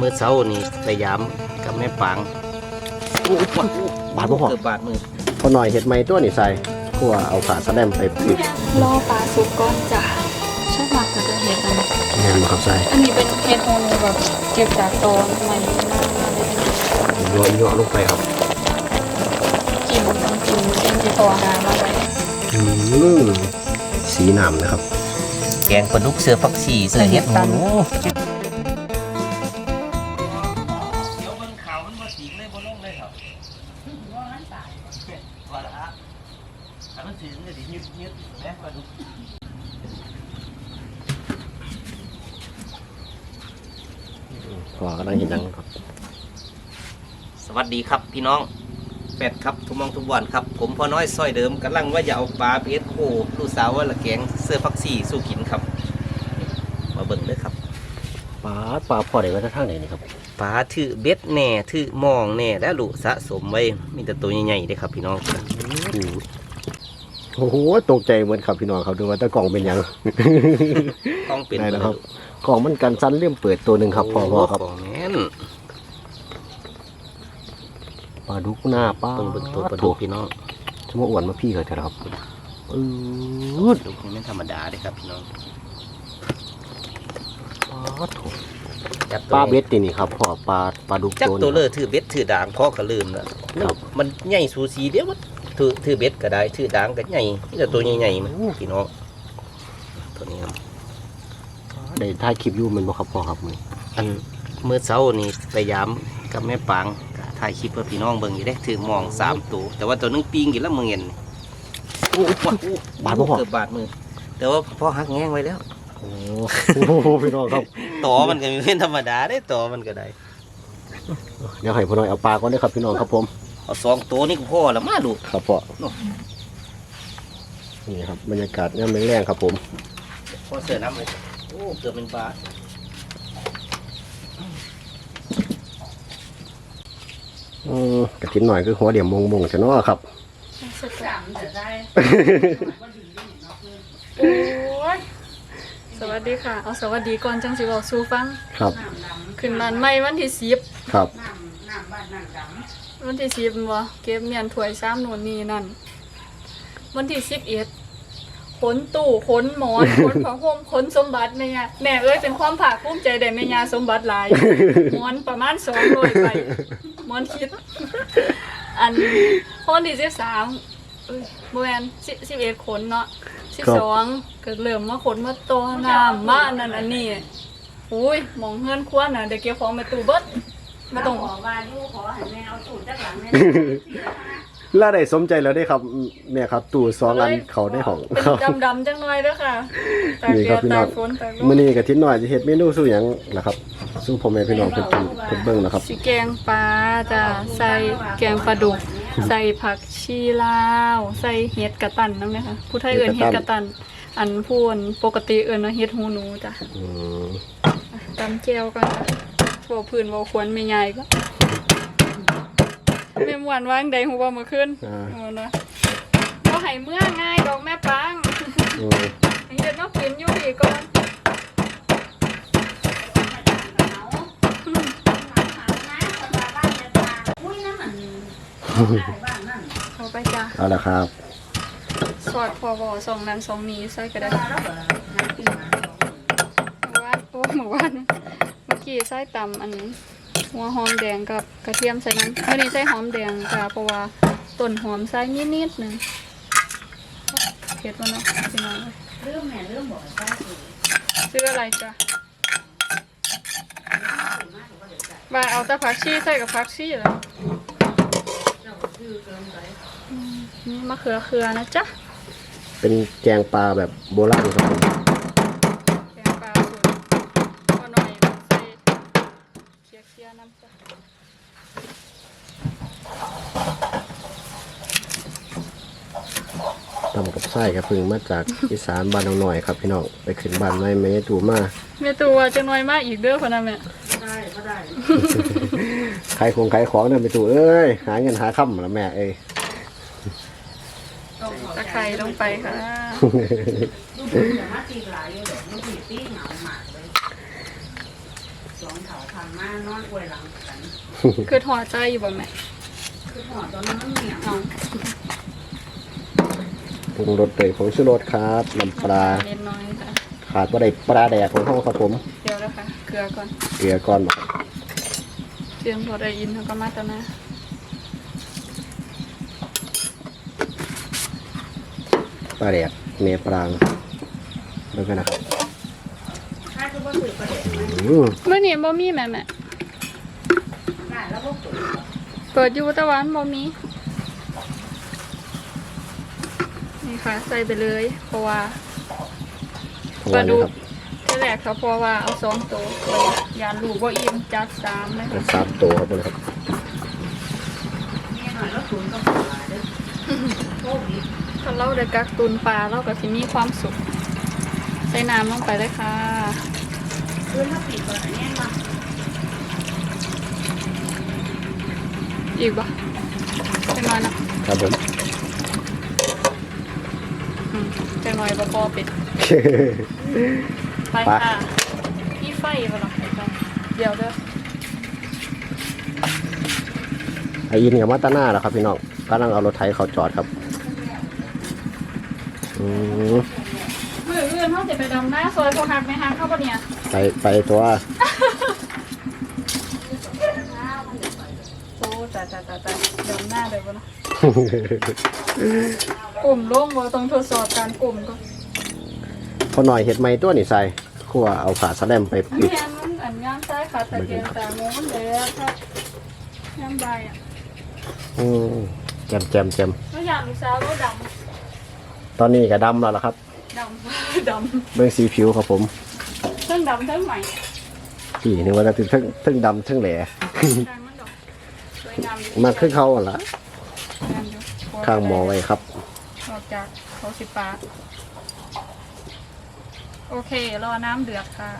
มือเช้านี่ไปยามกับแม่ปางบาดบ่พอ เกือบบาดมือพอหน่อยเห็ดไม้ตัวนี่ใส่ขั่วเอาขาสะแลมไปปิดรอปลาสุกก่อนจ้ะชอบมากจะเห็ดอันนี้แน่นบ่ครับใส่อันนี้เป็นเห็ดโฮโนแบบเก็บจากตอนใหม่มากเลยยัวยัวลงไปครับกินกินกินที่พอหามาไว้อืมสีน้ำนะครับ แกงปลาดุกเสือฟักชีเสือเฮ็ดตัน พอกำลังเห็นยังครับ สวัสดีครับพี่น้องแฟดครับทุกมองทุกวันครับ ผมพ่อน้อยซอยเดิมกำลังว่าจะเอาปลาเพชรโคลูกสาวว่าละแกงเสื้อฟักซี่สู้กินครับ มาเบิ่งเลยครับปลาปลาพอได้ไว้ทางไหนนี่ครับปลาถือเบ็ดแหน่ถือมองแหน่และลูกสะสมไว้มีแต่ตัวใหญ่ๆเด้ครับพี่น้องอืมโอ้โหตกใจเหมือนครับพี่น้องครับดูว่าตะกล่องเป็นหยังต้องเป็นได้แล้วครับ กล่องมันกันสั้นเริ่มเปิดตัวหนึ่งครับพอพอครับของแม่นปลาดุกหน้าปลาต้องเบิ่งตัวปลาดุกพี่น้องชั่วโมงอ้วนมาพี่เขาเถอะครับอืปดลาดุกนี่ไม่ธรรมดาเด้ครับพี่น้องปลาถูกจับปลาเบ็ดนี่นี่ครับพ่อปลาปลาดุกจับตัวตัวนี้เลอถือเบ็ดถือด่างพ่อก็ลืมแล้วครับมันใหญ่สูสีเดียวมันถือถือเบ็ดก็ได้ถือด่างก็ใหญ่มีแต่ตัวใหญ่ๆมันพี่น้องตัวนี้ครับ ได้ถ่ายคลิปอยู่แมันบ่ครับพ่อครับมืออันเมื่อเช้านี่ไปยามกับแม่ปางก็ถ่ายคลิปเพื่อพี่น้องเบิ่งอยู่ได้ถือมองสามตัวแต่ว่าตัวนึงปีงอยู่แล้วมึงเห็นนี่บาดบ่พ่อเกือบบาดมือแต่ว่าพ่อหักแง้งไว้แล้ว โอ้โหพี่น้องครับ ต่อมันก็มีเป็นธรรมดาได้ต่อมันก็ได้ เดี๋ยวให้พ่อน้อยเอาปลาก่อนเด้อครับพี่น้องครับผม เอาสองตัวนี่ก็พอแล้วมาลูก ครับพ่อโอ้นี่ครับบรรยากาศยามแรงๆครับผม พอเสือน้ำเลยโอ้เกือบเป็นบาทอืมกระถินหน่อยคือหัวเดี่ยมมงๆซะเนาะครับ สุดสามจะได้ โอ้ยสวัสดีค่ะ เอาสวัสดีก่อนจังสิบอกสู้ฟัง ครับ ขึ้นบ้านใหม่วันที่สิบครับ วันที่สิบบ่เก็บเมียนถ้วยซ้ำนู่นนี่นั่น วันที่สิบเอ็ด ขนตู้ขนหมอนขนผ้าห่มขนสมบัติแม่ยาแม่เอ้ยเป็นความภาคภูมิใจได้แม่ยาสมบัติหลายหมอนประมาณสองร้อยใบหมอนคิด อันคนที่สิบสามเอ้ยบแมนสิสิบเอ็ดขนเนาะสิบสองก็เริ่มมาขนมาตัวน้ำมาอันนั้นอันนี้อุ้ยหมองเฮือนครัวน่ะเดี๋ยวเก็บของมาตู้เบิดมาต้องขอว่าอยู่ขอให้แม่เอาสูตรจากหลังแม่ ล่าได้สมใจแล้วได้ครับแม่ครับ ตู้สองอันเขาได้ของเป็นครับดำๆจังหน่อยเด้อค่ะตากนี่แดครับดพี่น้ตาองกฝนตากลมื้อมนี้กระถินหน่อยจะเฮ็ดเมนูสู้หยังนะครับ สู้พ่อแม่พี่น้องเพิ่นกินเพิ่นเบิ่งนะครับสิแกงปลาจ้ะใส่แกงปลาดุก ใส่ผักชีลาว ใส่เห็ดกระตันน้ำเนี่ยค่ะ ผู้ไทยเอิ้นเห็เห็ดดกกระระตัตัน น อันพูนปกติเอิ้นว่าเห็ดหูหนูจ้ะอืมตำแก้วกันจ้ะบ่พื้นบ่ควรไม่ใหญ่ก็ แม่ม่วนวางใดหูบ่เมื่อคืนอ่า เอานะบ่ให้เมื่อง่ายดอกแม่ปังอืมเฮ็ดเนาะกินอยู่อีกก่อนอุ้ยนั่นมันบ้านนั่นเอาไปจ้ะเอาละครับ สอดพอบ่สองนั้นสองนี้ใส่ก็ได้แล้วเหรอน้ำปิ้งมาเมื่อวานโอ้เมื่อวานเมื่อกี้ใส่ตำอัน หัวหอมแดงกับกระเทียมใส่นั้นวันนี้ใส่หอมแดงจ้ะเพราะว่าต้นหอมใส่นิดนิดๆหนึงเผ็ดวะเนาะพี่น้องเรื่องแม่เรื่องบอกใช่สิซื้ออะไรจ้ะว่าเอาแต่ผักชีใส่กับผักชีเหรอเจ้าชื่อเกินไปนี่มะเขือเขือนะจ๊ะ เป็นแกงปลาแบบโบราณครับผม แกงปลาสูตรพอหน่อยใส่เคี่ยวเคี่ยวๆน้ำจ้ะ ทำกับไส้ครับเพึ่งมาจากอีสานบ้านน้องหน่อยครับพี่น้องไปขึ้นบ้านไม่ไม่ได้ตูมาแม่ตัวจะน้อยมากอีกเด้อพะนะแม่ได้ก็ได้ขายของขายของเนี่ยไปตูเอ้ยหาเงินหาค่ำแล้วแม่เอ้ยตะไคร้ลงไปค่ะลูกอย่ามาตีหลายเยอะเดี๋ยวลูกตีตีเหงาหมากเลยสองเถาขางมานอนอวยหลังกันคือถอดใจอยู่บ่แม่คือหอตอนนั้นมันเหนียวเอาป รุงรสเลยผงชูรสครับน้ำปลาเล็กน้อยค่ะขาดว่าได้ปลาแดกของเขาครับผมเดี๋ยวนะคะเกลือก่อนเกลือก่อนบ่ครับเตรียมพอได้ยินเขาก็มาตะนะปลาแดกเนปรางแล้วกันนะครับถ้าจะว่าถือประเด็นไหมอืมเมื่อนี้บ่มีแม่แม่ได้แล้วก็เปิดเปิดอยู่แต่วามันบ่มี นี่ค่ะ ใส่ไปเลย เพราะว่าเพราะว่าปลาดุนะกครับที่แรกเขาเพราะว่าเอาสองตัวเลยยานลูกว่าอิ่มจัดสามเลยเป็นสามตัวครับผมครับนี่หน่อยแล้วศูนย์ก็ปลาเด้อโอ้ดีถ้าเราได้กักตุนปลาเราก็สิมีความสุข ใส่น้ำลงไปเลยค่ะคือถ้าปิดก่อนอันนี้มาอีกบ่จังน้อยเนาะครับผมอืม จังน้อยบ่พอปิดไปไปค่ะพี่ไฟบ่ล่ะไปไปเดี๋ยวเด้อไอยินกับมาตาหน้าแล้วครับพี่น้องกำลังเอารถไถเขาจอดครับอืมมื้ออื่นเฮาสิไปดำหน้าซอยเขาหักแม่หักเข้าบ่เนี่ย ไปไปตัวโอ้จ้าจ้าจ้าจ้าดำหน้าเลยบ่เนาะก ลุ่มลงบ่ต้องทดสอบการกลุ่มก็พอหน่อยเห็ดไม้ตัวนี่ใส่ขั้วเอาขาสแลมไปอันปิดนี้มันอันย่างซ้ายขาตะเกียงตางูมันเลยอะครับย่างใบอะอืมแจมแจมแจมแล้วอย่างลูกสาวก็ดตอนนี้ก็ดำแล้วล่ะครับำดำ ดเบื้องสีผิวครับผมำทั้งดำทั้งใหม่พี่นึกว่าจะถึงทั้งทั้งดำทั้งแหล่ดังมันดอกสวยงามดีมาขึ้นเขาหั่นละงามอยู่ข้างหมอไว้ครับ ออกจากเขาสิปาดโอเค รอน้ำเดือดค่ะ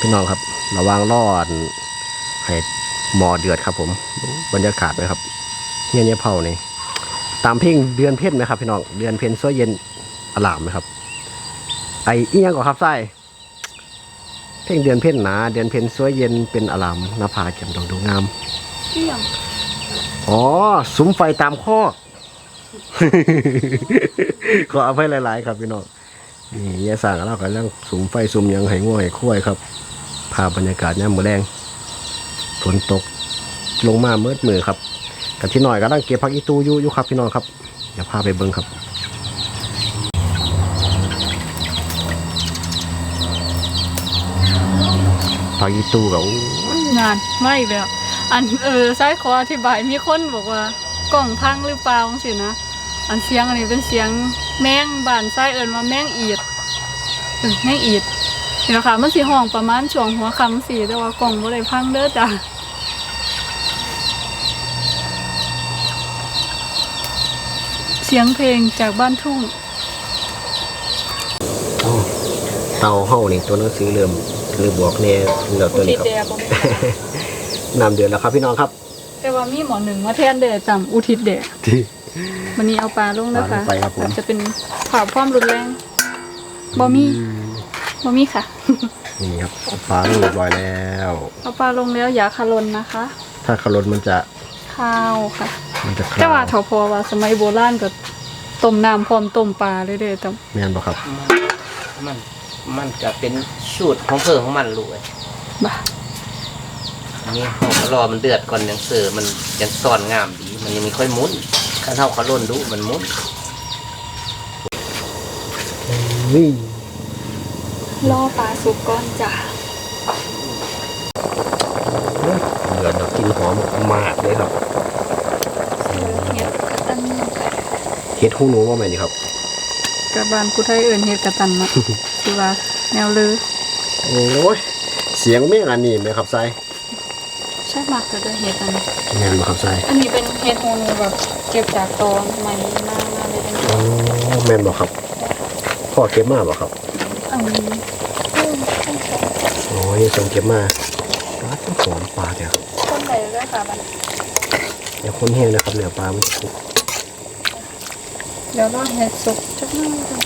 พี่น้องครับ ระวังรอดให้หมอเดือดครับผม บรรยากาศไหมครับเงี้ยเนี่ยเผานี่ตามเพลงเดือนเพ็ญไหมครับพี่น้อง เดือนเพ็ญสวยเย็นอลามไหมครับ ไอเอียงก่อนครับไส้เพลงเดือนเพ็ญหนา เดือนเพ็ญสวยเย็นเป็นอลามหน้าผาแจ่มดองดูงามเที่ยง อ๋อสุมไฟตามข้อกขออภัยหลาย ๆ ครับพี่น้องนี่ยาสั่งเรากันเรื่องสุมไฟสุมยังให้ง่วยคุ้ยครับภาพบรรยากาศเนี่ยมือแรงฝนตกลงมาเมื่อมือครับกับที่หน่อยก็ตั้งเก็บพักอีตูอยู่อยู่ครับพี่น้องครับเดี๋ยวพาไปเบิ้งครับพักอีตูกับงานไม่แล้ว อันเออซ้ายขออธิบายมีคนบอกว่ากล่องพังหรือเปล่าสินะอันเสียงอันนี้เป็นเสียงแมงบ้านซ้ายเอิญว่าแมงอีดเออแมงอีดนี่แหละค่ะมันสีห้องประมาณช่วงหัวค่ำสีแต่ว่ากล่องบ่ได้พังเด้อจ้ะเสียงเพลงจากบ้านทุ่งเตาเฮานี่ตัวหนังสือเริ่มเริ่มบอกแน่แล้วอุตัวทินี้ศครับแด่บ่มี น้ำเดือดแล้วครับพี่น้องครับแต่ว่ามีหมอหนึ่งมาแทนเด่จำอุทิศแด่ที่ วันนี้เอาปลาลงนะคะปลาลงไปครับผม อาจจะเป็นข่าวความรุนแรงบ่มีบ่มีค่ะ นี่ครับเอาปลาลงเรียบร้อยแล้ว เอาปลาลงแล้วอย่าคารนนะคะ ถ้าขลนมันจะข้าวค่ะ มันจะคแต่ลาว่าเถาพอว่าสมัยโบราณก็ต้มน้ำพร้อมต้มปลาเลยเด้อแต่แม่นบ่ครับมันมันก็เป็นสูตรของเพิ่งของมันรู้ไอ้บ้า อันนี้เราก็รอมันเดือดก่อนยังเสือมันยังซ่อนงามดี มันยังไม่ค่อยหมุนข้าเท่าเขาล่นดูมันหมุนนี่ล่อปลาสุกก้อนจ้ะเดือดดอกกลินหอมมากเลยครับเฮ็ดกระตันเฮ็ดหูหนูว่าแม่นนี่ครับกับบ้านผู้ไทยเอิ้นเฮ็ดกระตันเนาะสิว่าแนวลือโอ้ยเสียงแม่งอันนี้ไหมครับไซ ใช่มากจะได้เฮ็ดอันนี้แม่นบ่ครับไซอันนี้เป็นเฮ็ดโฮนูแบบเก็บจากตอนใหม่มามาเลยอันนี้อ๋อแม่นบ่ครับพ่อเก็บมาบ่ครับอันนี้เพิ่มต้นสองโอ้ยส่งเก็บมาปลาต้องหอมปลาเดี๋ยวต้นใดด้วยค่ะบัดนี้เดี๋ยวคนแห้งนะครับเนื้อปลามันสุกเดี๋ยวรอเห็ดสุกจักหน่อยก่อน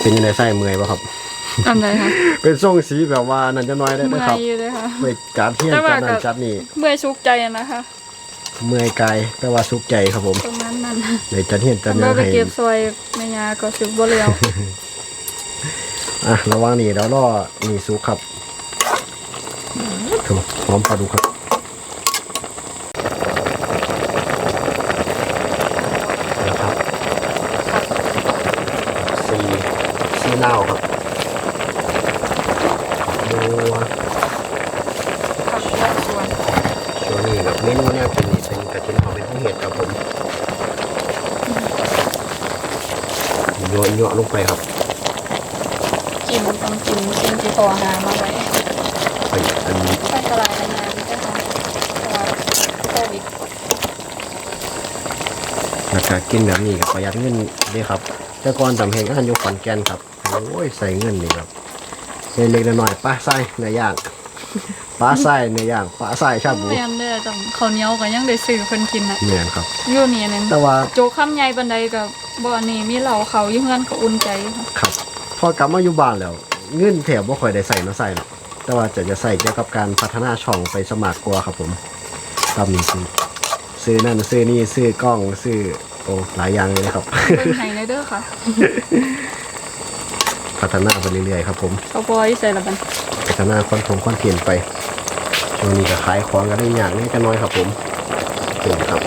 เป็นยังไงไส้เมื่อยป่ะครับ อันใดคะเป็นทรงสีแบบว่านั่นจะน้อยได้ไหมเมื่อครับยอยู่เลยค่ะเมื่อยการเที่ยงแต่ว่าจัดนั่ก็นจัดนี่เมื่อยชุกใจนะคะเมื่อยกายแต่ว่าสุขใจครับผมประมาณนั้นในจัดเที่ยงจัอัดนยัว่างไปให้เก็บซอยแม่ยาก็ชุบบ่เร็วอะระหว่างนี้แล้วรอนี่สุกครับถูกหอมปลาดุกครับนะครับซีซีเน่าวครับบั โยนโยนลงไปครับกินต้องกินสิ่งที่พอหามาไว้ไปอันนี้ใส่กระไรนานๆนะคะเพราะว่าโควิดแล้วก็กินแบบนี้กับประหยัดเงินด้วยครับ แต่ก่อนทำเหตุงานอยู่ขอนแก่นครับ โอ้ยใส่เงินนี่ครับเล็กๆน้อยๆปลาไส้เนื้อย่างปลาไส้เนื้อย่างปลาไส้ชาบูแม่นเด้อจังข้าวเหนียวก็ยังได้ซื้อเพิ่นกินน่ะเนี่ยครับอยู่นี่นั่นแต่ว่าโจกคำใหญ่บันไดกับ บ่อนี่มีเหล่าเขาอยู่เฮือนก็อุ่นใจอยู่ค่ะครับ พอกลับมาอยู่บ้านแล้ว เงินแถบบ่ค่อยได้ใส่เนาะใส่เนาะแต่ว่าจะจะใส่เกี่ยวกับการพัฒนาช่องไปสมัครกลัวครับผมตามนี้ซื้อซื้อนั่นซื้อนี่ซื้อกล้องซื้อโอ้หลายอย่างเลยนะครับเบิ่งให้เลยเด้อค่ะพัฒนาไปเรื่อยๆครับผม เขาบอยใส่ละบันพัฒนาคอนโทรลคอนเทนต์ไปช่วงนี้ก็ขายของกันได้อย่างนี้กันน้อยครับผมถึงครับ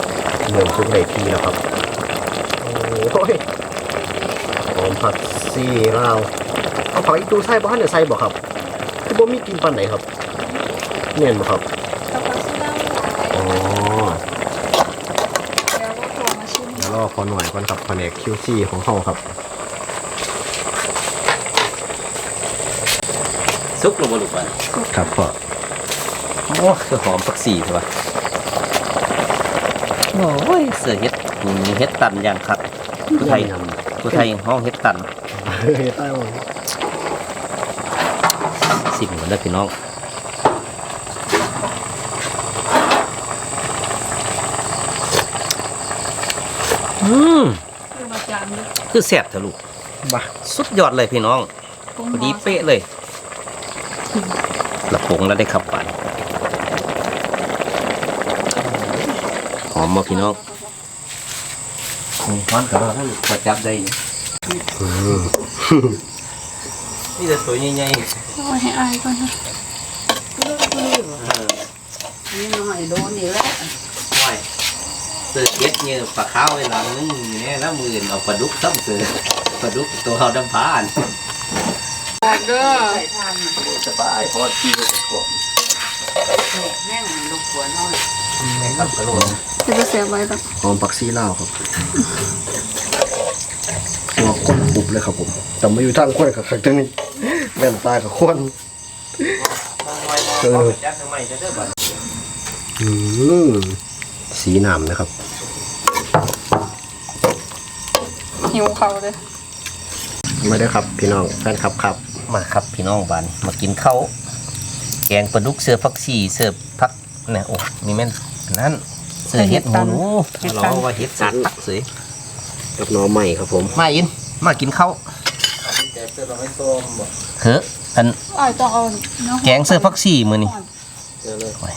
เริ่มสุกได้ทีแล้วครับ โอ้ยหอมผักซี่ลาวเอาผักอีตูใส่บ่ฮั่นเนี่ยใส่บ่ครับคือบ่มีกินปานไหนครับเนียนบ่ครับเขาก็สิได้หลายอ๋อแล้วก็ตัวมาชิมเดี๋ยวรอพอหน่อยก่อนครับแผนก QC ของเขาครับซุกลงมาลูกบ้านครับพ่อโอ้คือหอมผักสีใช่ปะโอ้ยเสือเฮ็ดมีเฮ็ดตันอย่างคัก ผู้ไทยยำผู้ไทยห้องเฮ็ดตันเฮ้ยใต้หมดสิบเหมือนเด้อพี่น้องอืมคือมาจานนี้คือแซ่บเถอะลูกบ้าสุดยอดเลยพี่น้องปรุงพอดีหม้อเป๊ะเลยละผงแล้วได้ขับปันหอมมาพี่น้อง ร้อนกับเราท่านประจับได้นี่อืมนี่จะสวยใหญ่เอาให้อายก่อนนะๆนี่น้อยโดนนี่แหละห้อยเสือเย็ดเงี้ยปลาขาวเวลานึงเนี่ยแล้วมืออื่นเอาปลาดุกซ้ำเสือปลาดุกตัวเขาดำผ่านบอกเด้อใส่ทานน่ะสบายเพราะที่มันกบแม่งลูกหัวน้อยแม่งกับกระโหลกจะไปเสียบไว้แบบหอมปักซี่ลาวครับหัวก้นปุบเลยครับผมแต่มาอยู่ทางข้นกับขักจังนี้แว่นตากับข้นเออจักทำไมจะเด้อบัดอืมสีหนามนะครับหิวเขาเลยไม่ได้ครับ พี่น้องแฟนครับครับ มาครับพี่น้องบ้านมากินข้าวแกงปลาดุกเสือผักชีเสือผักเนี่ยโอ้มีแม่นอั นนั่นเสือเห็ดหมูหนูเราว่าเห็ดสัตว์ผักเสือกับหน้อใหม่ครับผมมาอินมากินข้าวเฮ้ออันอ้ายต้องเอาเนื้อแกงเสือผักชีมือนี่โอ้ย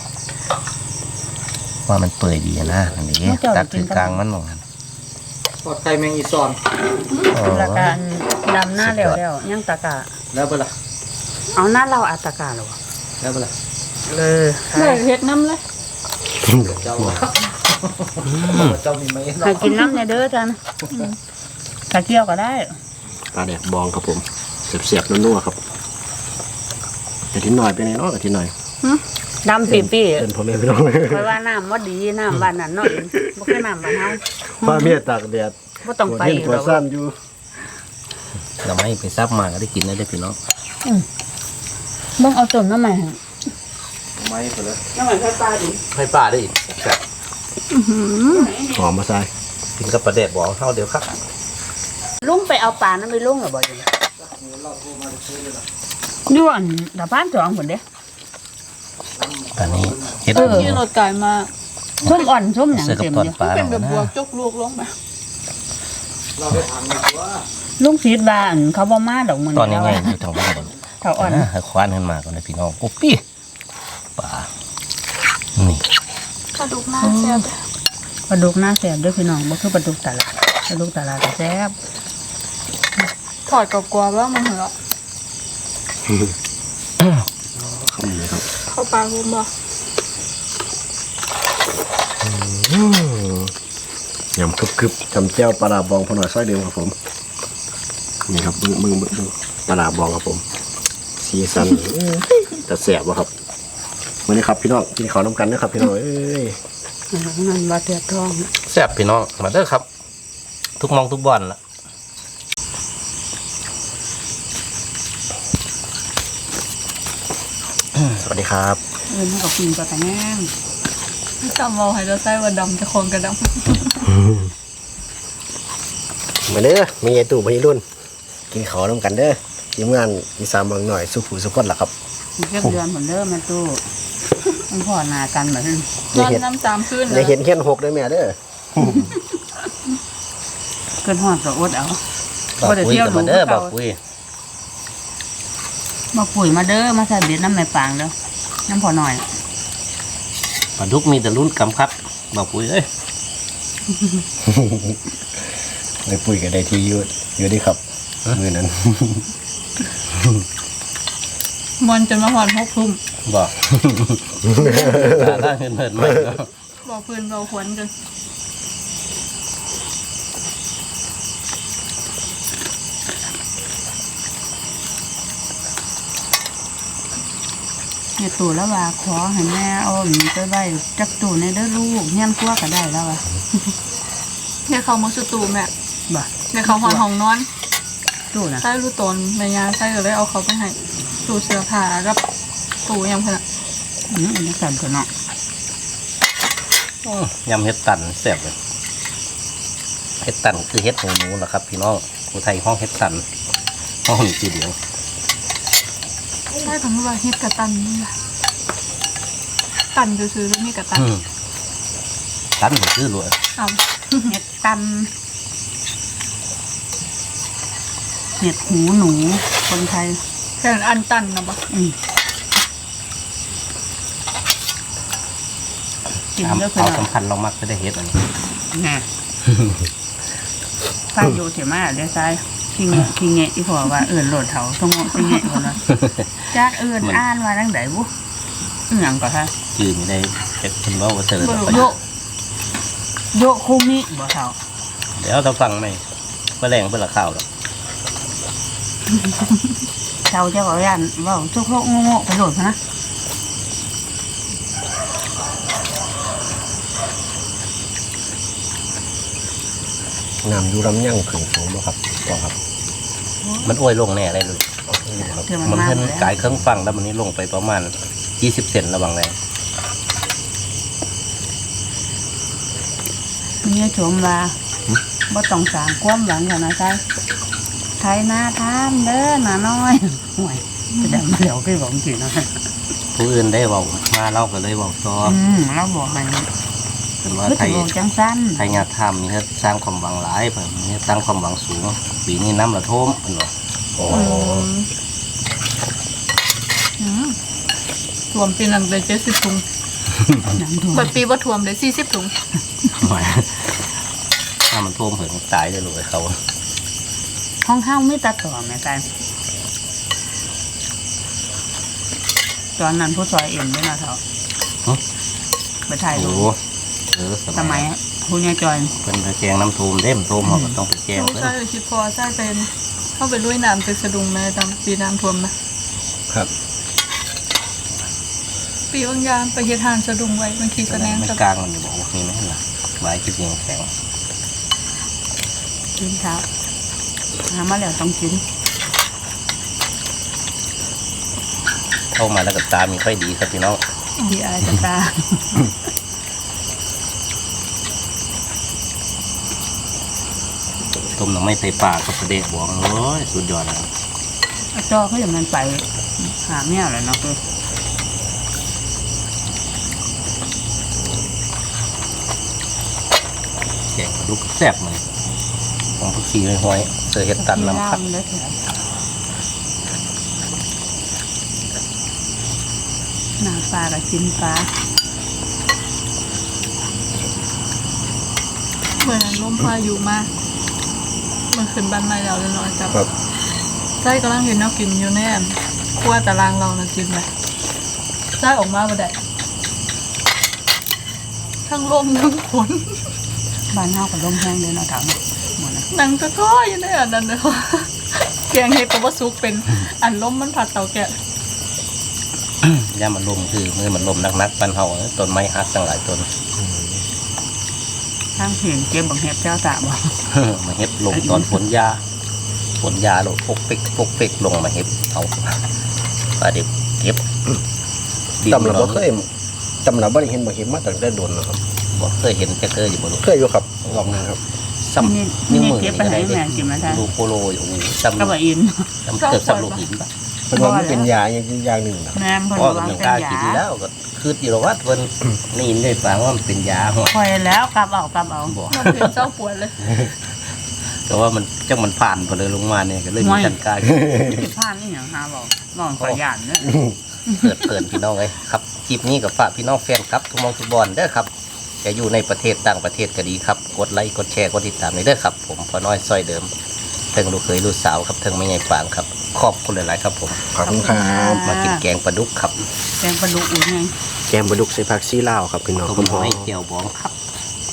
ว่ามันเปื่อยดีอะนะอันนี้ตักถึงกลางมันหน่อยทอดไข่แมงอีซอนละกันดำหน้าแล้วแล้วยังตะกะแล้วเปะล่าเอาหน้าเราอัตะกะหรอแล้วเปะล่าเออเลยเฮ็ดน้ำเลย เจ้าเจ้ามีไหมใครกินน้ำในเด้อท่านถ้าเคี่ยวก็ได้ปลาแดกบองครับผมเสียบๆนัวๆครับแต่ที่หน่อยเป็นไงเนาะกับที่หน่อยดำปีปีเป็นพ่อแม่พี่น้องเพราะว่าน้ำว่าดีน้ำบ้านนั้นเนาะบ่คือน้ำบ้านเฮาป้าเมียตากแดดบ่ต้องไปตัวเห็นตัวหรอกสั้นอยู่เราไม่ไปซับมาก็ได้กินแล้วได้อพี่น้องเบิ่งเอาต้นน้ำใหม่ ไม่เปะล่าน้ำใหม่ไฟปลาดิให้ป้าได้อีกครับหอมมาใส่กินกับปลาแดดบอกเข้าเดี๋ยวครับลุงไปเอาปลานั้นไปลุงหรอบ่อยู่ย้อนตะพานจองพุ่นเด้ตอนนี้เห็ดเออที่รถไก่มาส้มอ่อนส้มหยังเสือกับเต็มตอนอยู่ปลาเป็นแบบนะบวกจกลูกลงไปเราไปทำดีกว่าลุงศิษย์บ้านเขาบ่มาดอกมื้อตอนนี้แล้วไงอยู่ทางบ้านก่อนเขาอ่อนนะให้ควานขึ้นมาก่อนนะพี่น้องโอ้ปี้ป่า นี่กระดูกหน้าแซ่บปลาดุกหน้าแซ่บเด้อพี่น้องบ่คือปลาดุกตลาดปลาดุกตลาดก็แซ่บถอดกับกลัวว่ามันเหรอคำนี้ครับเข้าปากผมบ่ยำกรึบๆจำแจ้วปลาร้าบองพอหน่อยซอยเดิมครับผมนี่ครับมึงมึงมึงมึงปลาร้าบองครับผมสีสันแต่แสบวะครับ วันนี้ครับพี่น้องกินข้าวน้ำกันนะครับพี่น้องเอ้ยนั่นว่าเตียทองแซ่บพี่น้องมาเด้อครับ ทุกมองทุกบอนละสวัสดีครับเอิ้นเขากินปลากระแหนงจำเอาให้เราใส่ว่าดำจะคงกระดมาเด้อมีไอตู่มีรุ่น กินข้าวน้ำกันเด้อทีมงานอีสานบางหน่อยสุขุสุขคนล่ะครับ เก็บเดือนเหมือนเดิมแม่ตู้มันพ่อหน้ากันแบบนั้นำนอนน้ำตามขึ้นในเห็นเขียนหกเด้อแม่เด้อ เกินฮอดก็อดเอาบอกบ่ได้คุยเที่ยวกันมาเด้อดูคือบอกเก่าคุยมาปุ๋ยมาเด้อมาใส่เบ็ดน้ำในปางเด้อน้ำพอหน่อยปลาดุกมีแต่รุ่นกำครับบอกคุยเอ้ยในปุ๋ยกันได้ที่อยู่อยู่ดีครับมือนั้น มันจนมาหอดหกทุ่มบอกตาล่างเงินเหินไหมเนาะบอกพื้นเราขวนกันเนี่ยตู่แล้วว่าขอให้แม่เอาหนีไปไว้จักตู่ในเด้อลูกเงี้ยนกลัวก็ได้แล้วว่ะเนี่ยเขามาสุดตูแม่บ่เนี่ยเขาหอนห้องนอนตู่นะใส่รูตนแม่ยาใส่ก็เลยเอาเขาไปให้ ตู้เสื้อผ้ากับตู้ยังเพื่อนอืมอันนี้สั่นตัวเนาะอื้อยำเห็ดตันแซ่บเลยเห็ดตันคือเห็ดหนูหนูนะครับ พี่น้องผู้ไทยห้องเห็ดตันห้องนี้ทีเดียวใช่ผมว่าเฮ็ดกระตันนี่แหละตันก็คือแล้วนี่กระตันอืมตันผมซื้อรวยเอาเห็ดตันเห็ดหูหนูคนไทย แค่อันตันนะบ่อืมกินตามเยอะขเอานาดสำคัญเรามักจะได้เห็ดอันนี้แน่ป้าอยู่เถียมาเดี๋ยวซ้ายขี้เงะขี้เงะที่พ่อว่าเอื่นโหลดเถาต้องงะขี้เงะคนละจากเอื่นอ่านว่าดังไดบุอหย่างก็ฮะจืดไม่ได้เห็ดเป็นว่าว่าเสริบ่รู้โยโยคุมิบ่เถาเดี๋ยวเราฟังไหมเพื่อแรงเพื่อละข้าวหรอก เถาเจ้าก็ยันเว่าทุกโลกโง่ๆไปโหลดพะนะน้ำอยู่ลำยั่งขึ้นสูงบ่ครับก็ครับ มันอ้วยลงแน่เลยลูกเถื่อมันมันมากเพิ่นแล้วกายเครื่องฟังแล้วมันนี้ลงไปประมาณ20เซนระวังแรงมีชมว่าบ่ต้องสร้างความหวังกันนะใช่ ไทยนาทามเด้อหนาน้อยห่วยจะได้มาเดี๋ยวคือบอกจริงๆเนาะผู้อื่นได้เว้ามาเราก็เลยเว้าต่ออืมเราบอกให้เป็นว่าคือไทจะยบอกจังสั้นไทยงานทำมีเฮ็ดสร้างความหวังหลายเพิ่นมีเฮ็ดสร้างความหวังสูง ปีนี้น้ำละท่วมเพิ่นว่าอ๋ออืมรวมปีนั้นได้เจ็ดสิบถุงน้ำท่วมบัดปีว่าท่วมได้สี่สิบถุงถ้ามันท่วมเพิ่นตายได้เลยเขา ห้องเฮ้าไม่ตัดต่อแม่กันตอนนั้นผู้ซอยเอ็มด้วยนะเถาไปถ่ายโอ้รูโหปเออสสมัมัยยผู้ยายจอยเพิ่นไปแจงน้ำท่วมเด้มท่วมเขาก็ต้องไปแจงโอ้เพิ่นใช่คิดพอใช่เป็น เข้าไปลุยน้ำตึกสะดุงแม่ตามปีน้ำท่วมนะครับ ปีบางยามไปเฮ็ดทานสะดุงไว้บางทีแสดงมันกับกลางมันอยู่บอกว่านี่ไหมล่ะหลายคือจริงแข็งกินเช้า หามาแล้วต้องกินเข้ามาแล้วก็ตามีค่อยดีครับพี่น้องดีอะไรจะตา ต้มหน่อไม้ไผ่ป่ากับประเดกบวงโอ้ยสุดยอดนะครับอาจอเขาอย่างนั้นไปหาเมียแหละเนาะคือแกงปลาดุกแซ่บเลย ของพักสีห้อยๆเสือเห็ดตัดน้ำครับเด้อเถอะหน้าปลากับชิ้นปลาเหมือนลมพายุมากมันขึ้นบ้านใหม่แล้วเลยน้อยจับครับใช่กำลังเห็นแนวกินอยู่แน่นครัวตารางเรานะจินไหมใช่ออกมาบ่ได้ทั้งลมทั้งฝนบ้านเฮากับลมแห้งเลยเนาะถัง หมดนะหนังตะท้ออยู่ในอันนั้นเลยค่ะแกงเห็ดปว่าซุกเป็นอันลมมันผัดเตาแกะย่ามันลมคือมือมันลมนักๆปันเฮาต้นไม้ฮักตั้งหลายต้นทางเพียงเก็บบังเห็บเจ้าตาบ่มาเฮ็ดลงตอนฝนยาฝนยาโลดปกเป๊กปกเป๊กลงมาเฮ็ดเอาปลาเด็กเก็บดินจำเราเนาะบ่เคยจำเราบ่ได้เห็นบ่เห็นมาตั้งแต่โดนนะครับบ่เคยเห็นจะเคยอยู่บ่ลูกเคยอยู่ครับรอบหนึงครับ ซ้ำนี่นิ้นี่วมือเก็บไปให้แม่กินมาได้ดูโปโลอยู่โอ้โหซ้ำก็บ่อินซ้ำเกิดซ้ำลูกหินปะเพิ่นว่ามันเป็นยาอย่างอย่างหนึ่งนะแม่นเพิ่นพ่อว่ากับหนึ่งเป็นกล้ากินยาแล้วก็คืออยู่แล้วว่าเพิ่นนี่ยินได้ฟังว่ามันเป็นยาหัวคอยแล้วกลับเอากลับเอาบอกมันเป็นเจ้าปวดเลยแต่ว่ามันจังมันผ่านไปเลยลงมาเนี่ยก็เลยมีกันกล้ากินสิผ่านนี่หยังหาบ่บ่ขอยย่านเด้อเปิดเปิดพี่น้องเลยครับคลิปนี้กับฝากพี่น้องแฟนครับทุกหมองทุกบอลเด้อครับ จะอยู่ในประเทศต่างประเทศก็ดีครับ กดไลค์กดแชร์กดติดตามเลยเด้อครับ ผมพอน้อยซอยเดิมเทิงลูกเคยลูกสาวครับเทิงไม่ใหญ่ฟางครับขอบคุณหลายๆครับผมขอบคุณครับมากินแกงปลาดุกครับแกงปลาดุกอุ่นไงแกมปลาดุกใส่ผักซีลาวครับพี่น้องต้คุมณพ่อหอยเจียวบองครับ